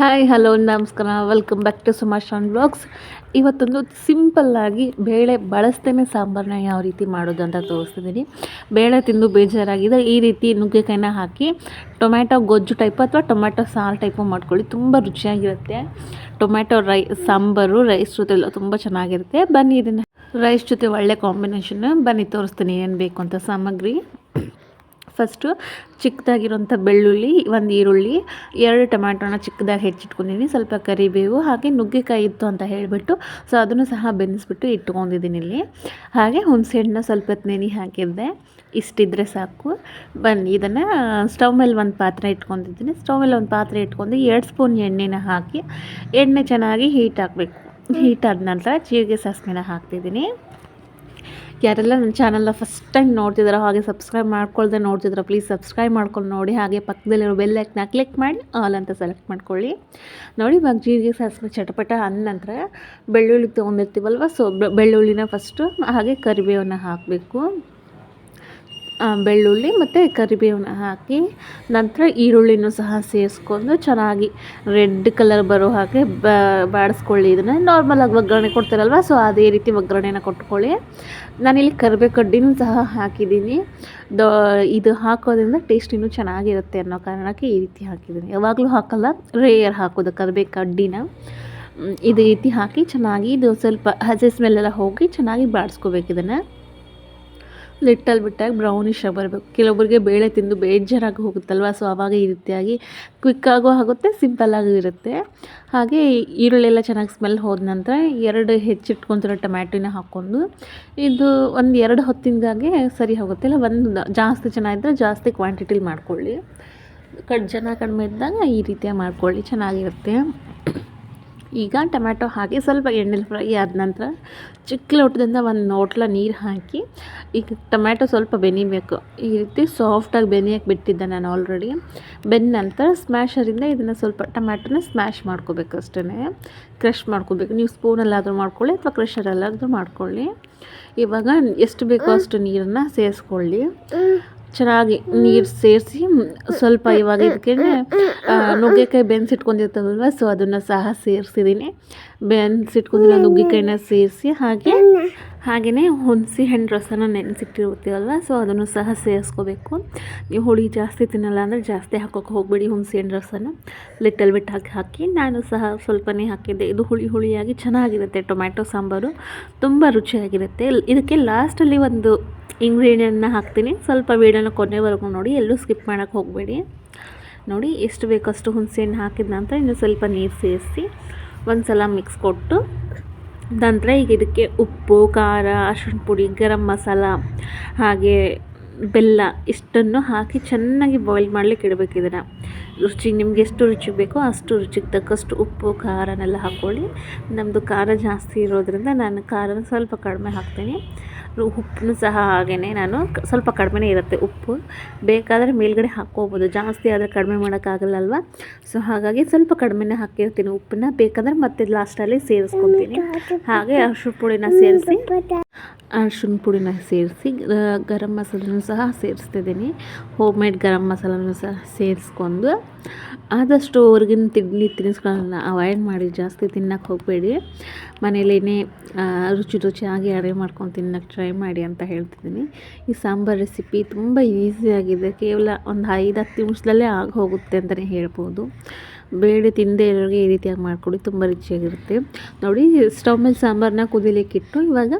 Hi hello ನಮಸ್ಕಾರ. Welcome back to ಸುಮಾಶಾನ್ blogs ಇವತ್ತೊಂದು ಸಿಂಪಲ್ಲಾಗಿ ಬೇಳೆ ಬಳಸ್ತೇನೆ ಸಾಂಬಾರನ್ನ ಯಾವ ರೀತಿ ಮಾಡೋದು ಅಂತ ತೋರಿಸ್ತಿದ್ದೀನಿ. ಬೇಳೆ ತಿಂದು ಬೇಜಾರಾಗಿದೆ. ಈ ರೀತಿ ನುಗ್ಗೆಕಾಯಿನ ಹಾಕಿ ಟೊಮ್ಯಾಟೊ ಗೊಜ್ಜು ಟೈಪ್ ಅಥವಾ ಟೊಮ್ಯಾಟೊ ಸಾರು ಟೈಪು ಮಾಡ್ಕೊಳ್ಳಿ. ತುಂಬ ರುಚಿಯಾಗಿರುತ್ತೆ. ಟೊಮ್ಯಾಟೊ ರೈ, ಸಾಂಬಾರು ರೈಸ್ ಜೊತೆ ಎಲ್ಲ ತುಂಬ ಚೆನ್ನಾಗಿರುತ್ತೆ. ಬನ್ನಿ ಇದನ್ನು. ರೈಸ್ ಜೊತೆ ಒಳ್ಳೆ ಕಾಂಬಿನೇಷನ್ ಬನ್ನಿ ತೋರಿಸ್ತೀನಿ ಏನು ಬೇಕು ಅಂತ ಸಾಮಗ್ರಿ. ಫಸ್ಟು ಚಿಕ್ಕದಾಗಿರೋಂಥ ಬೆಳ್ಳುಳ್ಳಿ, ಒಂದು ಈರುಳ್ಳಿ, ಎರಡು ಟೊಮ್ಯಾಟೋನ ಚಿಕ್ಕದಾಗಿ ಹೆಚ್ಚಿಟ್ಕೊಂಡಿದ್ದೀನಿ ಸ್ವಲ್ಪ ಕರಿಬೇವು, ಹಾಗೆ ನುಗ್ಗೆಕಾಯಿ ಇತ್ತು ಅಂತ ಹೇಳಿಬಿಟ್ಟು ಸೊ ಅದನ್ನು ಸಹ ಬೆನ್ನಿಸ್ಬಿಟ್ಟು ಇಟ್ಕೊಂಡಿದ್ದೀನಿ ಇಲ್ಲಿ. ಹಾಗೆ ಹುಣಸೆಹಣ್ಣು ಸ್ವಲ್ಪ ನೆನೆ ಹಾಕಿದ್ದೆ. ಇಷ್ಟಿದ್ರೆ ಸಾಕು. ಬನ್ನಿ, ಇದನ್ನು ಸ್ಟವ್ ಮೇಲೆ ಒಂದು ಪಾತ್ರೆ ಇಟ್ಕೊಂಡಿದ್ದೀನಿ. ಸ್ಟವ್ ಮೇಲೆ ಒಂದು ಪಾತ್ರೆ ಇಟ್ಕೊಂಡು ಎರಡು ಸ್ಪೂನ್ ಎಣ್ಣೆನ ಹಾಕಿ ಎಣ್ಣೆ ಚೆನ್ನಾಗಿ ಹೀಟ್ ಹಾಕಬೇಕು. ಹೀಟ್ ಆದ ನಂತರ ಜೀರಿಗೆ ಸಾಸಿವೆನ ಹಾಕ್ತಿದ್ದೀನಿ. ಯಾರೆಲ್ಲ ನನ್ನ ಚಾನಲ್ನ ಫಸ್ಟ್ ಟೈಮ್ ನೋಡ್ತಿದ್ದಾರೋ ಹಾಗೆ ಸಬ್ಸ್ಕ್ರೈಬ್ ಮಾಡ್ಕೊಳ್ದೆ ನೋಡ್ತಿದ್ರೆ ಪ್ಲೀಸ್ ಸಬ್ಸ್ಕ್ರೈಬ್ ಮಾಡ್ಕೊಂಡು ನೋಡಿ. ಹಾಗೆ ಪಕ್ಕದಲ್ಲಿರೋ ಬೆಲ್ಲೈಕ್ನ ಕ್ಲಿಕ್ ಮಾಡಿ ಆಲ್ ಅಂತ ಸೆಲೆಕ್ಟ್ ಮಾಡ್ಕೊಳ್ಳಿ. ನೋಡಿ ಇವಾಗ ಜೀರಿಗೆ ಸಾಸಿವೆ ಚಟಪಟ ಅಂದ ನಂತರ ಬೆಳ್ಳುಳ್ಳಿ ತೊಗೊಂಡಿರ್ತೀವಲ್ವ ಸೊ ಬೆಳ್ಳುಳ್ಳಿನ ಫಸ್ಟು ಹಾಗೆ ಕರಿಬೇವನ್ನು ಹಾಕಬೇಕು. ಬೆಳ್ಳುಳ್ಳಿ ಮತ್ತು ಕರಿಬೇವನ್ನ ಹಾಕಿ ನಂತರ ಈರುಳ್ಳಿನೂ ಸಹ ಸೇರಿಸ್ಕೊಂಡು ಚೆನ್ನಾಗಿ ರೆಡ್ ಕಲರ್ ಬರೋ ಹಾಗೆ ಬಾಡಿಸ್ಕೊಳ್ಳಿ. ಇದನ್ನು ನಾರ್ಮಲಾಗಿ ಒಗ್ಗರಣೆ ಕೊಡ್ತಾರಲ್ವ? ಸೊ ಅದೇ ರೀತಿ ಒಗ್ಗರಣೆನ ಕೊಟ್ಕೊಳ್ಳಿ. ನಾನಿಲ್ಲಿ ಕರಿಬೇವು ಕಡ್ಡಿನೂ ಸಹ ಹಾಕಿದ್ದೀನಿ. ದೋ, ಇದು ಹಾಕೋದ್ರಿಂದ ಟೇಸ್ಟ್ ಇನ್ನೂ ಚೆನ್ನಾಗಿರುತ್ತೆ ಅನ್ನೋ ಕಾರಣಕ್ಕೆ ಈ ರೀತಿ ಹಾಕಿದ್ದೀನಿ. ಯಾವಾಗಲೂ ಹಾಕಲ್ಲ ರೇಯರ್ ಹಾಕೋದು ಕರಿಬೇವು ಕಡ್ಡಿನ ಇದೇ ರೀತಿ ಹಾಕಿ ಚೆನ್ನಾಗಿ ಇದು ಸ್ವಲ್ಪ ಹಸೆ ಸ್ಮೆಲ್ಲೆಲ್ಲ ಹೋಗಿ ಚೆನ್ನಾಗಿ ಬಾಡಿಸ್ಕೋಬೇಕು ಇದನ್ನು. ಲಿಟ್ಟಲ್ ಬಿಟ್ಟಾಗಿ ಬ್ರೌನಿಶ್ ಬರಬೇಕು. ಕೆಲವೊಬ್ಬರಿಗೆ ಬೇಳೆ ತಿಂದು ಬೇಜಾರಾಗಿ ಹೋಗುತ್ತಲ್ವ? ಸೊ ಆವಾಗ ಈ ರೀತಿಯಾಗಿ ಕ್ವಿಕ್ಕಾಗೂ ಆಗುತ್ತೆ ಸಿಂಪಲ್ಲಾಗೂ ಇರುತ್ತೆ. ಹಾಗೆ ಈರುಳ್ಳಿ ಎಲ್ಲ ಚೆನ್ನಾಗಿ ಸ್ಮೆಲ್ ಹೋದ ನಂತರ ಎರಡು ಹೆಚ್ಚಿಟ್ಕೊತಿರೋ ಟೊಮ್ಯಾಟೊನ ಹಾಕ್ಕೊಂಡು ಇದು ಒಂದು ಎರಡು ಹೊತ್ತಿನಗಾಗೆ ಸರಿ ಹೋಗುತ್ತೆ. ಇಲ್ಲ, ಒಂದು ಜಾಸ್ತಿ ಚೆನ್ನಾಗಿದ್ರೆ ಇದ್ದರೆ ಜಾಸ್ತಿ ಕ್ವಾಂಟಿಟಿಲಿ ಮಾಡ್ಕೊಳ್ಳಿ. ಕಡ್ ಜನ ಕಡಿಮೆ ಇದ್ದಾಗ ಈ ರೀತಿಯಾಗಿ ಮಾಡ್ಕೊಳ್ಳಿ, ಚೆನ್ನಾಗಿರುತ್ತೆ. ಈಗ ಟೊಮ್ಯಾಟೊ ಹಾಕಿ ಸ್ವಲ್ಪ ಎಣ್ಣೆಲಿ ಫ್ರೈ ಆದ ನಂತರ ಚಿಕ್ಕ ಲೋಟದಿಂದ ಒಂದು ನೋಟ್ಲ ನೀರು ಹಾಕಿ, ಈಗ ಟೊಮ್ಯಾಟೊ ಸ್ವಲ್ಪ ಬೆನಿಬೇಕು. ಈ ರೀತಿ ಸಾಫ್ಟಾಗಿ ಬೆನಿಯಕ್ಕೆ ಬಿಟ್ಟಿದ್ದೆ ನಾನು ಆಲ್ರೆಡಿ ಬೆನ್ನ ನಂತರ ಸ್ಮ್ಯಾಷರಿಂದ ಇದನ್ನು ಸ್ವಲ್ಪ ಟೊಮ್ಯಾಟೊನ ಸ್ಮ್ಯಾಶ್ ಮಾಡ್ಕೋಬೇಕು ಅಷ್ಟೇ ಕ್ರಷ್ ಮಾಡ್ಕೋಬೇಕು. ನೀವು ಸ್ಪೂನಲ್ಲಾದರೂ ಮಾಡ್ಕೊಳ್ಳಿ ಅಥವಾ ಕ್ರಷರಲ್ಲಾದರೂ ಮಾಡ್ಕೊಳ್ಳಿ. ಇವಾಗ ಎಷ್ಟು ಬೇಕೋ ಅಷ್ಟು ನೀರನ್ನು ಸೇರಿಸ್ಕೊಳ್ಳಿ ಚೆನ್ನಾಗಿ ನೀರು ಸೇರಿಸಿ ಸ್ವಲ್ಪ ಇವಾಗ ಇದಕ್ಕೆ ನುಗ್ಗೆಕಾಯಿ ಬೆನ್ಸಿಟ್ಕೊಂಡಿರ್ತಾವಲ್ವ ಸೊ ಅದನ್ನು ಸಹ ಸೇರಿಸಿದ್ದೀನಿ ಬೆನ್ಸಿಟ್ಕೊಂಡಿರೋ ನುಗ್ಗೆಕಾಯಿನ ಸೇರಿಸಿ ಹಾಗೆ ಹಾಗೆಯೇ ಹುಣಸೆ ಹಣ್ಣು ರಸನ ನೆನೆಸಿಟ್ಟಿರುತ್ತೀವಲ್ವ ಸೊ ಅದನ್ನು ಸಹ ಸೇರಿಸ್ಕೋಬೇಕು. ನೀವು ಹುಳಿ ಜಾಸ್ತಿ ತಿನ್ನಲ್ಲ ಅಂದರೆ ಜಾಸ್ತಿ ಹಾಕೋಕೆ ಹೋಗಬೇಡಿ ಹುಣಸೆ ಹಣ್ಣು ರಸನ. ಲಿಟಲ್ ಬಿಟ್ ಹಾಕಿ ಹಾಕಿ, ನಾನು ಸಹ ಸ್ವಲ್ಪನೇ ಹಾಕಿದ್ದೆ. ಇದು ಹುಳಿ ಹುಳಿಯಾಗಿ ಚೆನ್ನಾಗಿರುತ್ತೆ ಟೊಮ್ಯಾಟೊ ಸಾಂಬಾರು. ತುಂಬ ರುಚಿಯಾಗಿರುತ್ತೆ. ಇದಕ್ಕೆ ಲಾಸ್ಟಲ್ಲಿ ಒಂದು ಇಂಗ್ರೀಡಿಯನ್ನ ಹಾಕ್ತೀನಿ. ಸ್ವಲ್ಪ ವೀಡಿಯೋನ ಕೊನೆವರೆಗೂ ನೋಡಿ, ಎಲ್ಲೂ ಸ್ಕಿಪ್ ಮಾಡೋಕ್ಕೆ ಹೋಗಬೇಡಿ. ನೋಡಿ, ಎಷ್ಟು ಬೇಕಷ್ಟು ಹುಣಸೆಹಣ್ಣು ಹಾಕಿದ ನಂತರ ಇನ್ನು ಸ್ವಲ್ಪ ನೀರು ಸೇರಿಸಿ ಒಂದು ಸಲ ಮಿಕ್ಸ್ ಕೊಟ್ಟು ನಂತರ ಈಗ ಇದಕ್ಕೆ ಉಪ್ಪು, ಖಾರ, ಅರಿಶಿಣ ಪುಡಿ, ಗರಂ ಮಸಾಲ, ಹಾಗೆ ಬೆಲ್ಲ ಇಷ್ಟನ್ನು ಹಾಕಿ ಚೆನ್ನಾಗಿ ಬಾಯ್ಲ್ ಮಾಡಲಿಕ್ಕೆ ಇಡಬೇಕು ಇದನ್ನು. ರುಚಿ ನಿಮ್ಗೆ ಎಷ್ಟು ರುಚಿ ಬೇಕೋ ಅಷ್ಟು ರುಚಿಗೆ ತಕ್ಕಷ್ಟು ಉಪ್ಪು, ಖಾರನೆಲ್ಲ ಹಾಕ್ಕೊಳ್ಳಿ. ನಮ್ಮದು ಖಾರ ಜಾಸ್ತಿ ಇರೋದ್ರಿಂದ ನಾನು ಖಾರನ ಸ್ವಲ್ಪ ಕಡಿಮೆ ಹಾಕ್ತೀನಿ. ಉಪ್ಪನ್ನು ಸಹ ಹಾಗೇ ನಾನು ಸ್ವಲ್ಪ ಕಡಿಮೆನೇ ಇರುತ್ತೆ ಉಪ್ಪು. ಬೇಕಾದರೆ ಮೇಲ್ಗಡೆ ಹಾಕ್ಕೋಬೋದು. ಜಾಸ್ತಿ ಆದರೆ ಕಡಿಮೆ ಮಾಡೋಕ್ಕಾಗಲ್ಲಲ್ವ? ಸೊ ಹಾಗಾಗಿ ಸ್ವಲ್ಪ ಕಡಿಮೆನೇ ಹಾಕಿರ್ತೀನಿ ಉಪ್ಪನ್ನ. ಬೇಕಾದರೆ ಮತ್ತೆ ಲಾಸ್ಟಲ್ಲಿ ಸೇರಿಸ್ಕೊತೀನಿ. ಹಾಗೆ ಅರ್ಶಿಣ ಪುಡಿನ ಸೇರಿಸಿ. ಅರ್ಶಿಣ ಪುಡಿನ ಸೇರಿಸಿ ಗರಂ ಮಸಾಲನೂ ಸಹ ಸೇರಿಸ್ತಿದ್ದೀನಿ. ಹೋಮ್ ಮೇಡ್ ಗರಂ ಮಸಾಲನೂ ಸಹ ಸೇರಿಸ್ಕೊಂಡು, ಆದಷ್ಟು ಹೊರಗಿನ ತಿಂಡಿ ತಿನಿಸುಗಳನ್ನ ಅವಾಯ್ಡ್ ಮಾಡಿ, ಜಾಸ್ತಿ ತಿನ್ನಕ್ಕೆ ಹೋಗಬೇಡಿ. ಮನೇಲೇ ರುಚಿ ರುಚಿಯಾಗಿ ಅಡುಗೆ ಮಾಡ್ಕೊಂಡು ತಿನ್ನಕ್ಕೆ ಟ್ರೈ ಮಾಡಿ ಅಂತ ಹೇಳ್ತಿದ್ದೀನಿ. ಈ ಸಾಂಬಾರು ರೆಸಿಪಿ ತುಂಬ ಈಸಿಯಾಗಿದೆ ಕೇವಲ ಒಂದು ಐದು ಹತ್ತು ನಿಮಿಷದಲ್ಲೇ ಆಗಿ ಹೋಗುತ್ತೆ ಅಂತಲೇ ಹೇಳ್ಬೋದು. ಬೇಳೆ ತಿಂದೇ ಇರೋರಿಗೆ ಈ ರೀತಿಯಾಗಿ ಮಾಡಿಕೊಡಿ, ತುಂಬ ರುಚಿಯಾಗಿರುತ್ತೆ. ನೋಡಿ ಸ್ಟವ್ ಮೇಲೆ ಸಾಂಬಾರನ್ನ ಕುದಿಲಿಕ್ಕಿಟ್ಟು ಇವಾಗ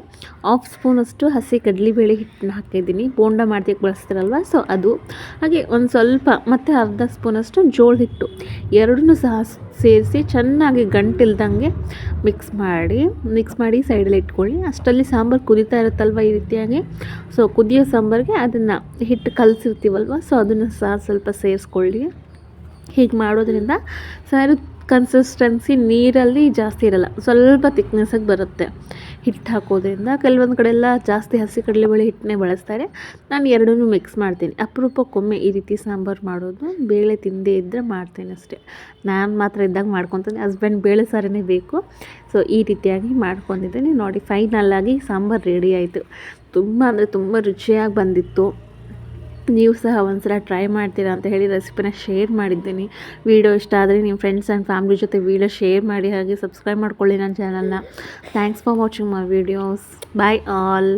ಹಾಫ್ ಸ್ಪೂನಷ್ಟು ಹಸಿ ಕಡಲೆಬೇಳೆ ಹಿಟ್ಟನ್ನ ಹಾಕಿದ್ದೀನಿ ಬೋಂಡ ಮಾಡ್ಲಿಕ್ಕೆ ಬಳಸ್ತಾರಲ್ವ? ಸೊ ಅದು. ಹಾಗೆ ಒಂದು ಸ್ವಲ್ಪ, ಮತ್ತು ಅರ್ಧ ಸ್ಪೂನಷ್ಟು ಜೋಳ ಹಿಟ್ಟು. ಎರಡನ್ನೂ ಸಹ ಸೇರಿಸಿ ಚೆನ್ನಾಗಿ ಗಂಟಿಲ್ದಂಗೆ ಮಿಕ್ಸ್ ಮಾಡಿ ಮಿಕ್ಸ್ ಮಾಡಿ ಸೈಡಲ್ಲಿ ಇಟ್ಕೊಳ್ಳಿ. ಅಷ್ಟರಲ್ಲಿ ಸಾಂಬಾರು ಕುದೀತಾ ಇರುತ್ತಲ್ವ ಈ ರೀತಿಯಾಗಿ? ಸೊ ಕುದಿಯೋ ಸಾಂಬಾರಿಗೆ ಅದನ್ನು ಹಿಟ್ಟು ಕಲಸಿರ್ತೀವಲ್ವ? ಸೊ ಅದನ್ನು ಸಹ ಸ್ವಲ್ಪ ಸೇರಿಸ್ಕೊಳ್ಳಿ. ಹೀಗೆ ಮಾಡೋದ್ರಿಂದ ಸಾರು ಕನ್ಸಿಸ್ಟೆನ್ಸಿ ನೀರಲ್ಲಿ ಜಾಸ್ತಿ ಇರಲ್ಲ. ಸ್ವಲ್ಪ ತಿಕ್ನೆಸ್ಸಾಗಿ ಬರುತ್ತೆ. ಹಿಟ್ಟು ಹಾಕೋದ್ರಿಂದ ಕೆಲವೊಂದು ಕಡೆ ಎಲ್ಲ ಜಾಸ್ತಿ ಹಸಿ ಕಡಲೆಬೇಳೆ ಹಿಟ್ಟನ್ನೇ ಬಳಸ್ತಾರೆ. ನಾನು ಎರಡನ್ನೂ ಮಿಕ್ಸ್ ಮಾಡ್ತೀನಿ. ಅಪರೂಪಕ್ಕೊಮ್ಮೆ ಈ ರೀತಿ ಸಾಂಬಾರು ಮಾಡೋದು ಬೇಳೆ ತಿಂದೇ ಇದ್ದರೆ ಮಾಡ್ತೇನೆ ಅಷ್ಟೇ. ನಾನು ಮಾತ್ರ ಇದ್ದಾಗ ಮಾಡ್ಕೊತೀನಿ. ಹಸ್ಬೆಂಡ್ ಬೇಳೆ ಸಾರನೇ ಬೇಕು. ಸೊ ಈ ರೀತಿಯಾಗಿ ಮಾಡ್ಕೊಂಡಿದ್ದೀನಿ. ನೋಡಿ ಫೈನಲ್ಲಾಗಿ ಸಾಂಬಾರು ರೆಡಿ ಆಯಿತು. ತುಂಬ ಅಂದರೆ ತುಂಬ ರುಚಿಯಾಗಿ ಬಂದಿತ್ತು. ನೀವು ಸಹ ಒಂದ್ಸಲ ಟ್ರೈ ಮಾಡ್ತೀರಾ ಅಂತ ಹೇಳಿ ರೆಸಿಪಿನ ಶೇರ್ ಮಾಡಿದ್ದೀನಿ. ವೀಡಿಯೋ ಇಷ್ಟ ಆದರೆ ನಿಮ್ಮ ಫ್ರೆಂಡ್ಸ್ ಆ್ಯಂಡ್ ಫ್ಯಾಮ್ಲಿ ಜೊತೆ ವೀಡಿಯೋ ಶೇರ್ ಮಾಡಿ ಹಾಗೆ ಸಬ್ಸ್ಕ್ರೈಬ್ ಮಾಡ್ಕೊಳ್ಳಿ ನನ್ನ ಚಾನಲ್ನ thanks for watching my videos bye all